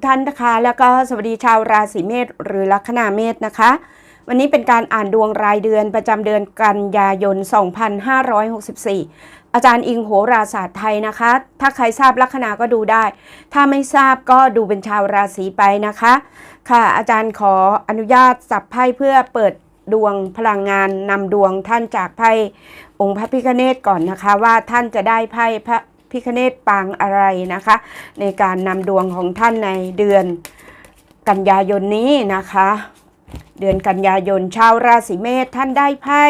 ทุกท่านนะคะ แล้วก็สวัสดีชาวราศีเมษหรือลัคนาเมษนะคะ วันนี้เป็นการอ่านดวงรายเดือนประจำเดือนกันยายน 2564 อาจารย์อิงโหราศาสตร์ไทยนะคะ ถ้าใครทราบลัคนาก็ดูได้ ถ้าไม่ทราบก็ดูเป็นชาวราศีไปนะคะ ค่ะ อาจารย์ขออนุญาตสับไพ่เพื่อเปิดดวงพลังงานนำดวงท่านจากไพ่องค์พระพิฆเนศก่อนนะคะว่าท่านจะได้ไพ่พระ พิฆเนศปางอะไรนะคะ ในการนำดวงของท่านในเดือนกันยายนนี้นะคะ เดือนกันยายนชาวราศีเมษท่านได้ไพ่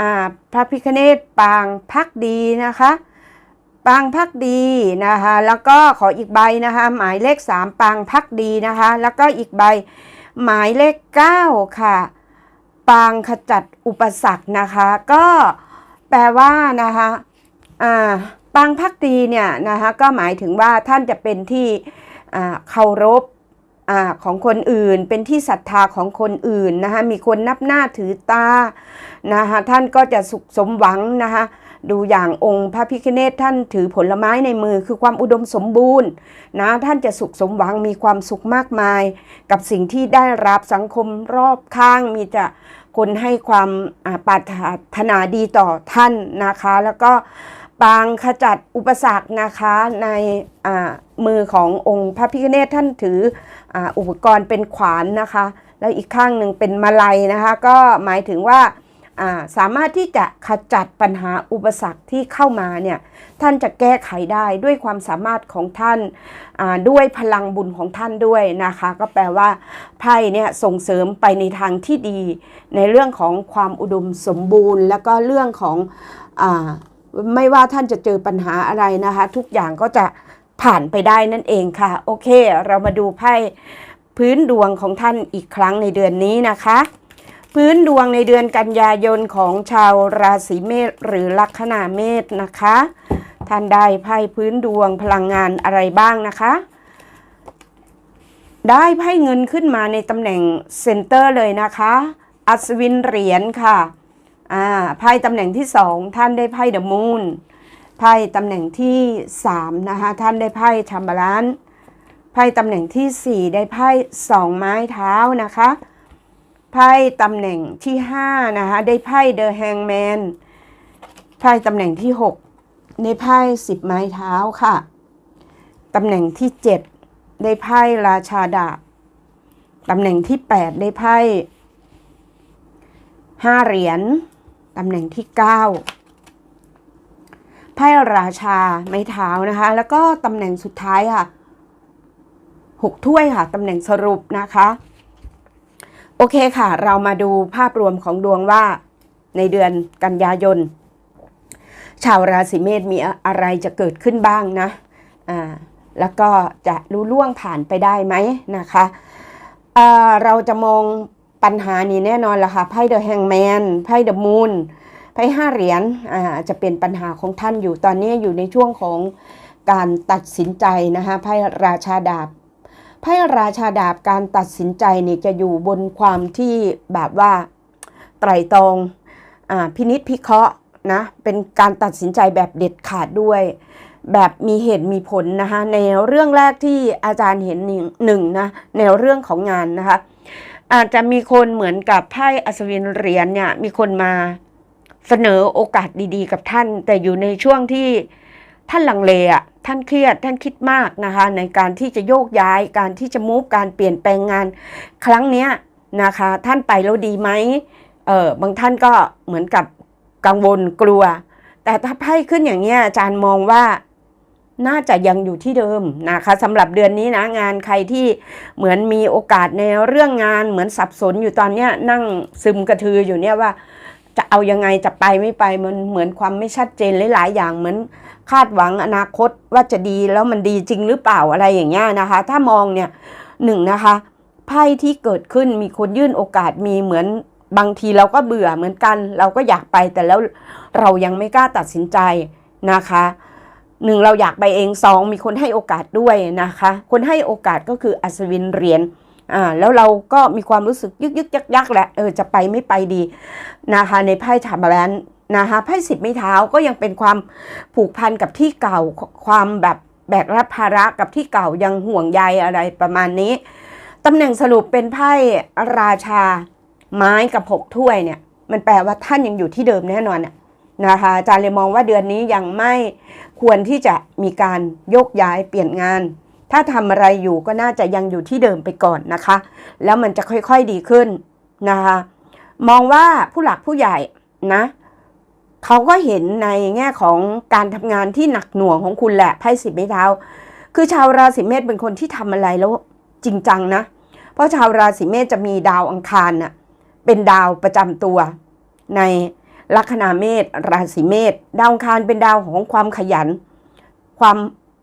อ่าพระพิฆเนศปางพักดีนะคะปางพักดีนะคะแล้วก็ขออีกใบนะคะหมายเลข 3 ปางพักดีนะคะแล้วก็อีกใบหมายเลข 9 ค่ะ ปางขจัดอุปสรรคนะคะ ก็แปลว่านะคะอ่า ปางพักดีเนี่ยนะคะก็หมายถึงว่าท่านจะเป็นที่เคารพของคนอื่น เป็นที่ศรัทธาของคนอื่นนะคะมีคนนับหน้าถือตานะคะท่านก็จะสุขสมหวังนะคะดูอย่างองค์พระพิฆเนศท่านถือผลไม้ในมือคือความอุดมสมบูรณ์นะท่านจะสุขสมหวังมีความสุขมากมาย กับสิ่งที่ได้รับสังคมรอบข้างมีแต่คนให้ความปรารถนาดีต่อท่านนะคะ แล้วก็ ปางขจัดอุปสรรคนะคะในมือขององค์พระพิฆเนศท่านถือออุปกรณ์เป็นขวานนะคะ แล้วอีกข้างหนึ่งเป็นมาลัยนะคะ ก็หมายถึงว่าสามารถที่จะขจัดปัญหาอุปสรรคที่เข้ามาเนี่ยท่านจะแก้ไขได้ด้วยความสามารถของท่านด้วยพลังบุญของท่านด้วยนะคะ ก็แปลว่าไพ่เนี่ยส่งเสริมไปในทางที่ดี ในเรื่องของความอุดมสมบูรณ์ แล้วก็เรื่องของอ ไม่ว่าท่านจะเจอปัญหาอะไรนะคะ ทุกอย่างก็จะผ่านไปได้นั่นเองค่ะ โอเค เรามาดูไพ่พื้นดวงของท่านอีกครั้งในเดือนนี้นะคะ พื้นดวงในเดือนกันยายนของชาวราศีเมษหรือลัคนาเมษนะคะ ท่านได้ไพ่พื้นดวงพลังงานอะไรบ้างนะคะ ได้ไพ่เงินขึ้นมาในตำแหน่งเซนเตอร์เลยนะคะ อัศวินเหรียญค่ะ อ่าไพ่ตำแหน่งที่สองท่านได้ไพ่เดอะมูนไพ่ตำแหน่งที่สามนะคะท่านได้ไพ่ชัมบาลันไพ่ตำแหน่งที่สี่ได้ไพ่สองไม้เท้านะคะไพ่ตำแหน่งที่5นะคะได้ไพ่เดอะแฮงแมนไพ่ตำแหน่งที่6ได้ไพ่สิบไม้เท้าค่ะตำแหน่งที่7ได้ไพ่ราชาดาบตำแหน่งที่8ได้ไพ่ห้าเหรียญ ตำแหน่งที่ 9 ไพ่ราชาไม้เท้านะคะ แล้วก็ตำแหน่งสุดท้ายค่ะหกถ้วยค่ะตำแหน่งสรุปนะคะ โอเคค่ะ เรามาดูภาพรวมของดวงว่าในเดือนกันยายน ชาวราศีเมษมีอะไรจะเกิดขึ้นบ้างนะอ่าแล้วก็จะรู้ล่วงผ่านไปได้ไหมนะคะเเราจะมอง ปัญหานี้แน่นอนละค่ะไพ่เดอะแฮงแมนไพ่เดอะมูนไพ่ห้าเหรียญอ่าจะเป็นปัญหาของท่านอยู่ตอนนี้อยู่ในช่วงของการตัดสินใจนะคะไพ่ราชาดาบไพ่ราชาดาบการตัดสินใจเนี่ยจะอยู่บนความที่แบบว่าไตรตรองอพินิษพิเคราะห์นะเป็นการตัดสินใจแบบเด็ดขาดด้วย แบบมีเหตุมีผลนะคะในเรื่องแรกที่อาจารย์เห็นหนึ่งหนึ่งนะในเรื่องของงานนะคะ อาจจะมีคนเหมือนกับไพ่อัศวินเหรียญเนี่ย มีคนมาเสนอโอกาสดีๆ กับท่าน แต่อยู่ในช่วงที่ท่านลังเลอะท่านเครียดท่านคิดมากนะคะ ในการที่จะโยกย้ายการที่จะมูฟการเปลี่ยนแปลงงาน ครั้งเนี้ยนะคะ ท่านไปแล้วดีไหมเออบางท่านก็เหมือนกับกังวลกลัว แต่ถ้าไพ่ขึ้นอย่างเนี้ยอาจารย์มองว่า น่าจะยังอยู่ที่เดิมนะคะสำหรับเดือนนี้นะงานใครที่เหมือนมีโอกาสในเรื่องงานเหมือนสับสนอยู่ตอนเนี้ยนั่งซึมกระทืออยู่เนี่ยว่า จะเอายังไงจะไปไม่ไปมันเหมือนความไม่ชัดเจนหลาย ๆ อย่างเหมือนคาดหวังอนาคตว่าจะดีแล้วมันดีจริงหรือเปล่าอะไรอย่างเงี้ยนะคะ ถ้ามองเนี่ยหนึ่งนะคะไพ่ที่เกิดขึ้นมีคนยื่นโอกาสมีเหมือนบางทีเราก็เบื่อเหมือนกัน เราก็อยากไปแต่แล้วเรายังไม่กล้าตัดสินใจนะคะ หนึ่งเราอยากไปเองสองมีคนให้โอกาสด้วยนะคะ คนให้โอกาสก็คืออัศวินเหรียญอ่าแล้วเราก็มีความรู้สึกยึกยึกยักยักแหละเออจะไปไม่ไปดีนะคะในไพ่ชาบาลนนะคะไพ่สิบไม้เท้าก็ยังเป็นความผูกพันกับที่เก่าความแบบแบกรับภาระกับที่เก่ายังห่วงใยอะไรประมาณนี้ตำแหน่งสรุปเป็นไพ่ราชาไม้กับหกถ้วยเนี่ย มันแปลว่าท่านยังอยู่ที่เดิมแน่นอนน่ะ นะคะอาจารย์เลยมองว่าเดือนนี้ยังไม่ควรที่จะมีการโยกย้ายเปลี่ยนงาน ถ้าทำอะไรอยู่ก็น่าจะยังอยู่ที่เดิมไปก่อนนะคะ แล้วมันจะค่อยๆดีขึ้นนะคะ มองว่าผู้หลักผู้ใหญ่นะเขาก็เห็นในแง่ของการทำงานที่หนักหน่วงของคุณแหละไพ่สิบไม้เท้า คือชาวราศีเมษเป็นคนที่ทำอะไรแล้วจริงจังนะ เพราะชาวราศีเมษจะมีดาวอังคารน่ะเป็นดาวประจำตัวใน ลัคนาเมษราศีเมษดาวคารเป็นดาวของความขยัน ความ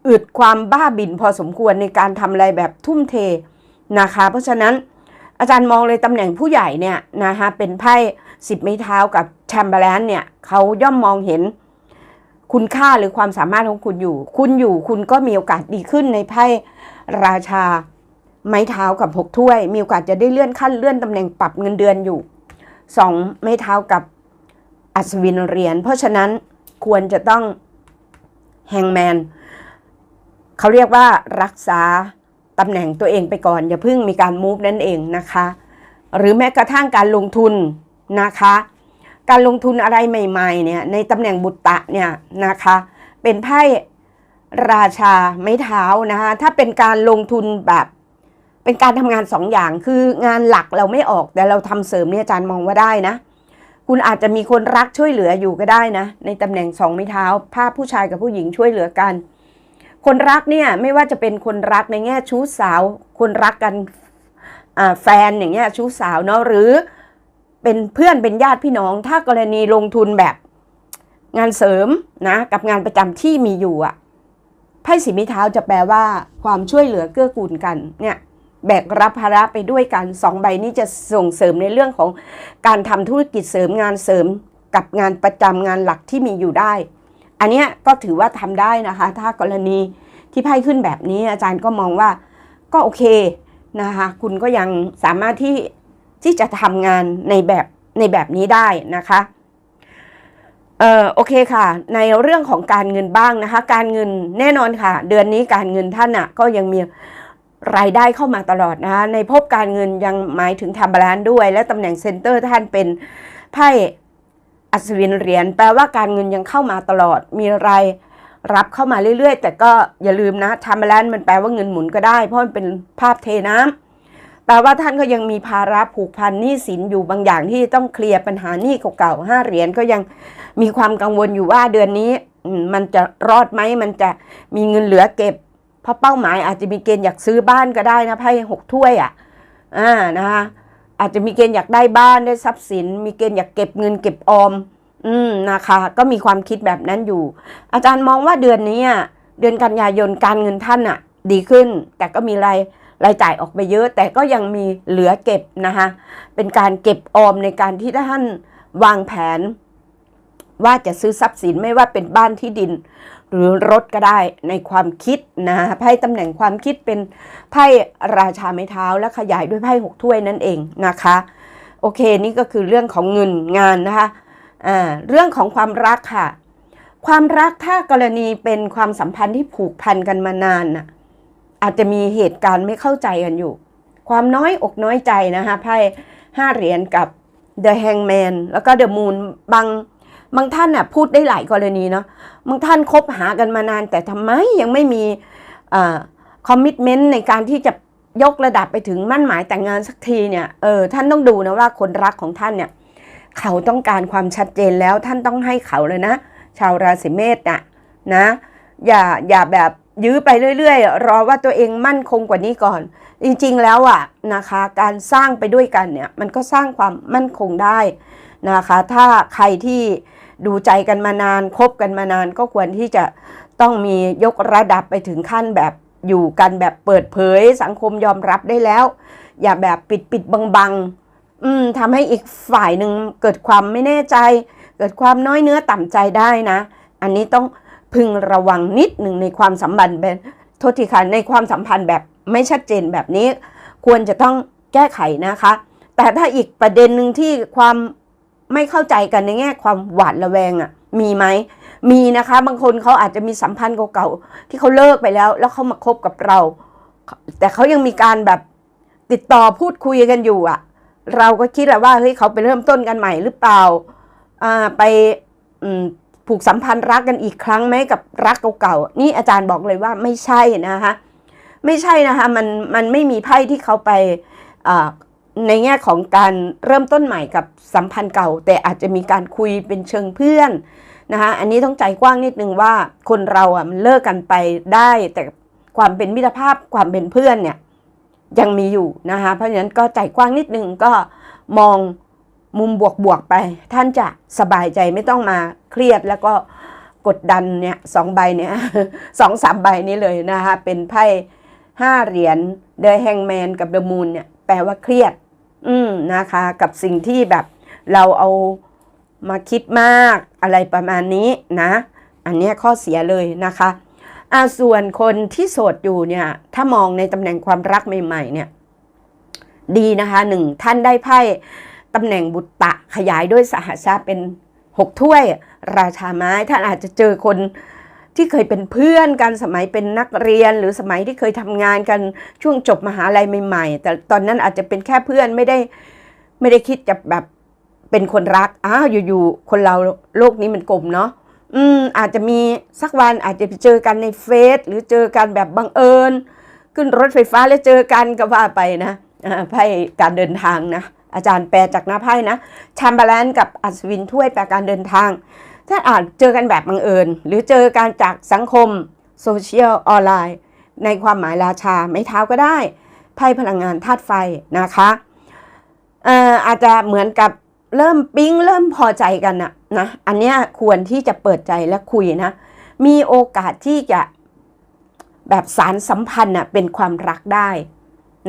อึดความบ้าบินพอสมควรในการทำอะไรแบบทุ่มเทนะคะ เพราะฉะนั้นอาจารย์มองเลยตำแหน่งผู้ใหญ่เนี่ยนะคะเป็นไพ่สิบไม้เท้ากับแชมเบอร์แลนเนี่ยเขาย่อมมองเห็นคุณค่าหรือความสามารถของคุณอยู่ คุณอยู่คุณก็มีโอกาสดีขึ้นในไพ่ราชาไม้เท้ากับหกถ้วย มีโอกาสจะได้เลื่อนขั้นเลื่อนตำแหน่งปรับเงินเดือนอยู่สองไม้เท้ากับ อัศวินเหรียญเพราะฉะนั้นควรจะต้องแฮงแมนเขาเรียกว่ารักษาตำแหน่งตัวเองไปก่อน อย่าเพิ่งมีการมูฟนั่นเองนะคะ หรือแม้กระทั่งการลงทุนนะคะ การลงทุนอะไรใหม่ๆเนี่ยในตำแหน่งบุตตะเนี่ยนะคะ เป็นไพ่ราชาไม้เท้านะคะถ้าเป็นการลงทุนแบบเป็นการทำงานสองอย่างคืองานหลักเราไม่ออกแต่เราทำเสริมเนี่ยอาจารย์มองว่าได้นะ คุณอาจจะมีคนรักช่วยเหลืออยู่ก็ได้นะ ในตำแหน่งสองไม้เท้า ภาพผู้ชายกับผู้หญิงช่วยเหลือกัน คนรักเนี่ยไม่ว่าจะเป็นคนรักในแง่ชู้สาว คนรักกันแฟนอย่างเงี้ยชู้สาวเนาะหรือเป็นเพื่อนเป็นญาติพี่น้อง ถ้ากรณีลงทุนแบบงานเสริมนะกับงานประจำที่มีอยู่อะไพ่สีไม้เท้าจะแปลว่าความช่วยเหลือเกื้อกูลกันเนี่ย แบกรับภาระไปด้วยกันสองใบนี้จะส่งเสริมในเรื่องของการทำธุรกิจเสริมงานเสริม กับงานประจำงานหลักที่มีอยู่ได้ อันนี้ก็ถือว่าทำได้นะคะ ถ้ากรณีที่ไพ่ขึ้นแบบนี้อาจารย์ก็มองว่าก็โอเคนะคะคุณก็ยังสามารถที่ที่จะทำงานในแบบในแบบนี้ได้นะคะเออโอเคค่ะ ในเรื่องของการเงินบ้างนะคะ การเงินแน่นอนค่ะ เดือนนี้การเงินท่านอะก็ยังมี รายได้เข้ามาตลอดนะคะในภพการเงินยังหมายถึงทำบาลานซ์ด้วย และตำแหน่งเซ็นเตอร์ท่านเป็นไพ่อัศวินเหรียญแปลว่าการเงินยังเข้ามาตลอด มีรายรับเข้ามาเรื่อยๆ แต่ก็อย่าลืมนะทำบาลานซ์มันแปลว่าเงินหมุนก็ได้ เพราะมันเป็นภาพเทน้ำแปลว่าท่านก็ยังมีภาระผูกพันหนี้สินอยู่บางอย่างที่ต้องเคลียร์ปัญหาหนี้เก่าๆห้าเหรียญก็ยังมีความกังวลอยู่ว่าเดือนนี้มันจะรอดไหมมันจะมีเงินเหลือเก็บ เพราะเป้าหมายอาจจะมีเกณฑ์อยากซื้อบ้านก็ได้นะไพ่หกถ้วยอะอ่านะคะอาจจะมีเกณฑ์อยากได้บ้านได้ทรัพย์สิน มีเกณฑ์อยากเก็บเงินเก็บออม อืมนะคะ ก็มีความคิดแบบนั้นอยู่ อาจารย์มองว่าเดือนนี้เดือนกันยายนการเงินท่านอะ ดีขึ้น แต่ก็มีรายรายจ่ายออกไปเยอะ แต่ก็ยังมีเหลือเก็บนะคะเป็นการเก็บออมในการที่ท่านวางแผน ว่าจะซื้อทรัพย์สินไม่ว่าเป็นบ้านที่ดิน หรือรถก็ได้ในความคิดนะไพ่ตำแหน่งความคิดเป็นไพ่ราชาไม้เท้าและขยายด้วยไพ่หกถ้วยนั่นเองนะคะ โอเคนี่ก็คือเรื่องของเงินงานนะคะอ่าเรื่องของความรักค่ะ ความรักถ้ากรณีเป็นความสัมพันธ์ที่ผูกพันกันมานานน่ะอาจจะมีเหตุการณ์ไม่เข้าใจกันอยู่ ความน้อยอกน้อยใจนะคะไพ่ห้าเหรียญกับ The Hangman แล้วก็ The Moon บาง บางท่านน่ะพูดได้หลายกรณีเนาะบางท่านคบหากันมานาน แต่ทำไมยังไม่มีคอมมิชเมนต์ในการที่จะยกระดับไปถึงมั่นหมายแต่งงานสักทีเนี่ยเออท่านต้องดูนะว่าคนรักของท่านเนี่ยเขาต้องการความชัดเจนแล้วท่านต้องให้เขาเลยนะ ชาวราศีเมษน่ะนะอย่าอย่าแบบยื้อไปเรื่อยๆ รอว่าตัวเองมั่นคงกว่านี้ก่อน จริงๆแล้วอะนะคะ การสร้างไปด้วยกันเนี่ยมันก็สร้างความมั่นคงได้นะคะ ถ้าใครที่ ดูใจกันมานานคบกันมานานก็ควรที่จะต้องมียกระดับไปถึงขั้นแบบอยู่กันแบบเปิดเผยสังคมยอมรับได้แล้ว อย่าแบบปิดปิดบังบังอืมทำให้อีกฝ่ายหนึ่งเกิดความไม่แน่ใจ เกิดความน้อยเนื้อต่ำใจได้นะ อันนี้ต้องพึงระวังนิดหนึ่งในความสัมพันธ์แบบโทษทีค่ะในความสัมพันธ์แบบไม่ชัดเจนแบบนี้ ควรจะต้องแก้ไขนะคะ แต่ถ้าอีกประเด็นหนึ่งที่ความ ไม่เข้าใจกันในแง่ความหวาดระแวงอะ่ะ มีไหมมีนะคะ บางคนเขาอาจจะมีสัมพันธ์เก่าๆที่เขาเลิกไปแล้ว แล้วเขามาคบกับเรา แต่เขายังมีการแบบติดต่อพูดคุยกันอยู่อะเราก็คิดแหละว่าเฮ้ยเขาไปเริ่มต้นกันใหม่หรือเปล่าอ่าไปอืมผูกสัมพันธ์รักกันอีกครั้งไหมกับรักเก่าๆนี่อาจารย์บอกเลยว่าไม่ใช่นะคะไม่ใช่นะคะมันมันไม่มีไพ่ที่เขาไปอ่า ในแง่ของการเริ่มต้นใหม่กับสัมพันธ์เก่า แต่อาจจะมีการคุยเป็นเชิงเพื่อนนะคะอันนี้ต้องใจกว้างนิดนึงว่าคนเราอะมันเลิกกันไปได้ แต่ความเป็นมิตรภาพความเป็นเพื่อนเนี่ยยังมีอยู่นะคะเพราะฉะนั้นก็ใจกว้างนิดนึงก็มองมุมบวกๆไป ท่านจะสบายใจไม่ต้องมาเครียดแล้วก็กดดันเนี่ยสองใบเนี่ยสองสามใบนี้เลยนะคะเป็นไพ่ห้าเหรียญเดอะแฮงแมนกับเดอะมูนเนี่ย ลว่าเครียด อืมนะคะ กับสิ่งที่แบบเราเอามาคิดมากอะไรประมาณนี้นะ อันเนี้ยข้อเสียเลยนะคะอ่าส่วนคนที่โสดอยู่เนี่ย ถ้ามองในตำแหน่งความรักใหม่ๆ เนี่ย ดีนะคะหนึ่งท่านได้ไพ่ตำแหน่งบุตตะขยายด้วยสหชาติเป็นหกถ้วย ราชาไม้ท่านอาจจะเจอคน ที่เคยเป็นเพื่อนกันสมัยเป็นนักเรียนหรือสมัยที่เคยทำงานกันช่วงจบมหาลัยใหม่ๆ แต่ตอนนั้นอาจจะเป็นแค่เพื่อนไม่ได้ไม่ได้คิดจะแบบเป็นคนรักอ้าวอยู่ๆคนเราโลกนี้มันกลมเนาะอืมอาจจะมีสักวันอาจจะไปเจอกันในเฟซหรือเจอกันแบบบังเอิญ ขึ้นรถไฟฟ้าแล้วเจอกันก็ว่าไปนะอ่าไพ่การเดินทางนะอาจารย์แปลจากหน้าไพ่นะชัมบอร์แลนกับอัศวินถ้วยแปลการเดินทาง ถ้าอาจเจอกันแบบบังเอิญ หรือเจอกันจากสังคมโซเชียลออนไลน์ ในความหมายราชาไม่เท้าก็ได้ ไพ่พลังงานธาตุไฟนะคะอาจจะเหมือนกับเริ่มปิ๊งเริ่มพอใจกันนะนะอันนี้ควรที่จะเปิดใจและคุยนะ มีโอกาสที่จะแบบสารสัมพันธ์นะเป็นความรักได้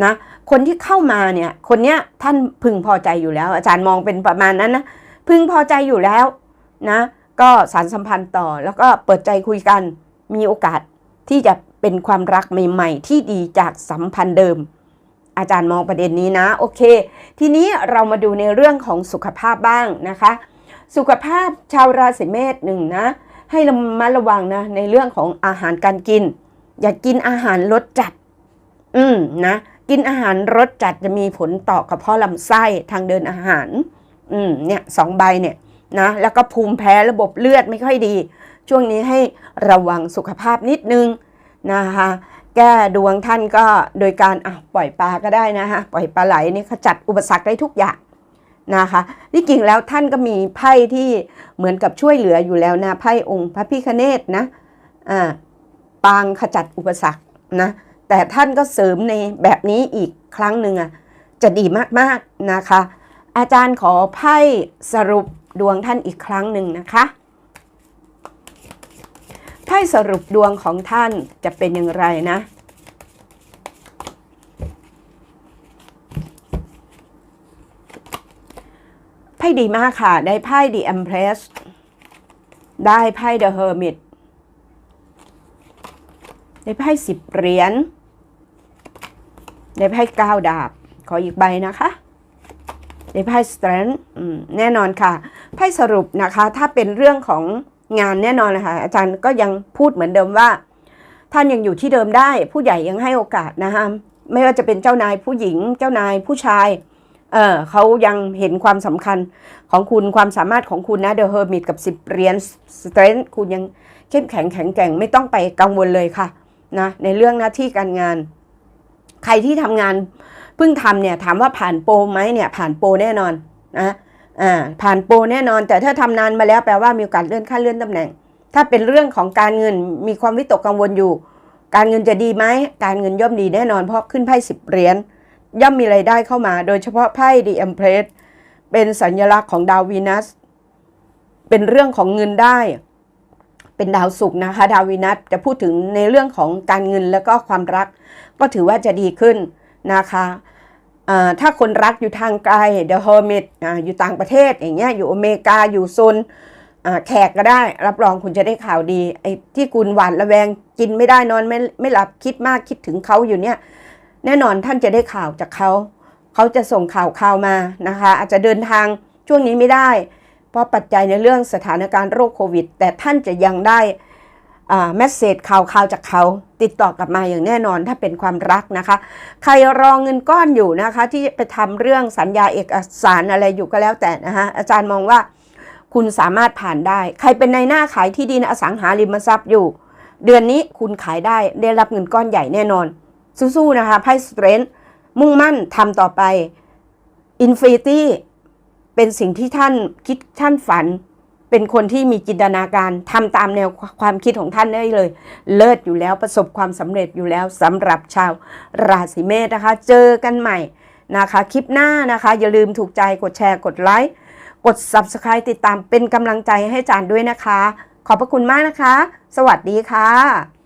นะคนที่เข้ามาเนี่ยคนเนี้ยท่านพึงพอใจอยู่แล้ว อาจารย์มองเป็นประมาณนั้นนะพึงพอใจอยู่แล้วนะ ก็สารสัมพันธ์ต่อแล้วก็เปิดใจคุยกันมีโอกาสที่จะเป็นความรักใหม่ ๆ ที่ดีจากสัมพันธ์เดิม อาจารย์มองประเด็นนี้นะ โอเค ทีนี้เรามาดูในเรื่องของสุขภาพบ้างนะคะ สุขภาพชาวราศีเมษหนึ่งนะ ให้ระมัดระวังนะในเรื่องของอาหารการกิน อย่ากกินอาหารรสจัด อืมนะกินอาหารรสจัดจะมีผลต่อกระเพาะลำไส้ทางเดินอาหาร อืมเนี่ยสองใบเนี่ย นะแล้วก็ภูมิแพ้ระบบเลือดไม่ค่อยดี ช่วงนี้ให้ระวังสุขภาพนิดนึงนะคะแก้ดวงท่านก็โดยการอะปล่อยปลาก็ได้นะคะปล่อยปลาไหลนี่ขจัดอุปสรรคได้ทุกอย่างนะคะที่จริงแล้วท่านก็มีไพ่ที่เหมือนกับช่วยเหลืออยู่แล้วนะไพ่องค์พระพิคเนตนะอ่าปางขจัดอุปสรรคนะแต่ท่านก็เสริมในแบบนี้อีกครั้งหนึ่งอะจะดีมากๆนะคะ อาจารย์ขอไพ่สรุป ดวงท่านอีกครั้งหนึ่งนะคะไพ่สรุปดวงของท่านจะเป็นอย่างไรนะไพ่ดีมากค่ะ ได้ไพ่ The Empress ได้ไพ่ The Hermit ได้ไพ่สิบเหรียญได้ไพ่เก้าดาบ ขออีกใบนะคะ ได้ไพ่ Strength แน่นอนค่ะไพ่สรุปนะคะถ้าเป็นเรื่องของงานแน่นอนนะคะอาจารย์ก็ยังพูดเหมือนเดิมว่า ท่านยังอยู่ที่เดิมได้ ผู้ใหญ่ยังให้โอกาสนะคะไม่ว่าจะเป็นเจ้านายผู้หญิง เจ้านายผู้ชายเออเขายังเห็นความสำคัญของคุณความสามารถของคุณนะเดอะเฮอร์มิตกับ10เหรียญสเตรนท์คุณยังเข้มแข็งแข็งแกร่งไม่ต้องไปกังวลเลยค่ะนะในเรื่องหน้าที่การงาน ใครที่ทำงาน พิ่งทำเนี่ยถามว่าผ่านโปรไหมเนี่ยผ่านโปรแน่นอนนะอ่าผ่านโปรแน่นอน แต่ถ้าทำนานมาแล้วแปลว่ามีโอกาสเลื่อนขั้นเลื่อนตำแหน่ง ถ้าเป็นเรื่องของการเงินมีความวิตกกังวลอยู่ การเงินจะดีไหมการเงินย่อมดีแน่นอนเพราะขึ้นไพ่สิบเหรียญย่อมมีไรายได้เข้ามา โดยเฉพาะไพ่ The Empress เป็นสัญลักษณ์ของดาววีนัสเป็นเรื่องของเงินได้ เป็นดาวศุกร์นะคะ ดาววีนัสจะพูดถึงในเรื่องของการเงินแล้วก็ความรัก ก็ถือว่าจะดีขึ้นนะคะ ถ้าคนรักอยู่ทางไกล The Hermit ออยู่ต่างประเทศอย่างเงี้ยอยู่อเมริกาอยู่โซนแขกก็ได้ รับรองคุณจะได้ข่าวดีไอ้ที่คุณหวาดระแวงกินไม่ได้นอนไม่ไม่หลับคิดมากคิดถึงเขาอยู่เนี่ย แน่นอนท่านจะได้ข่าวจากเขา เขาจะส่งข่าวข่าวมานะคะ อาจจะเดินทางช่วงนี้ไม่ได้ เพราะปัจจัยในเรื่องสถานการณ์โรคโควิด แต่ท่านจะยังได้ แมสเซจข่าวข่าวจากเขาติดต่อกลับมาอย่างแน่นอนถ้าเป็นความรักนะคะ ใครรอเงินก้อนอยู่นะคะ ที่ไปทำเรื่องสัญญาเอกสารอะไรอยู่ก็แล้วแต่นะคะอาจารย์มองว่าคุณสามารถผ่านได้ ใครเป็นในหน้าขายที่ดินอสังหาริมทรัพย์อยู่ เดือนนี้คุณขายได้ได้รับเงินก้อนใหญ่แน่นอน สู้ๆนะคะไพ่สเตรนมุ่งมั่นทำต่อไปอินฟินิตี้เป็นสิ่งที่ท่านคิดท่านฝัน เป็นคนที่มีจินตนาการทำตามแนวความคิดของท่านได้เลย เลิศอยู่แล้วประสบความสำเร็จอยู่แล้วสำหรับชาวราศีเมษนะคะ เจอกันใหม่นะคะ คลิปหน้านะคะ อย่าลืมถูกใจกดแชร์กดไลค์กด Subscribe ติดตามเป็นกำลังใจให้จานด้วยนะคะ ขอบพระคุณมากนะคะ สวัสดีค่ะ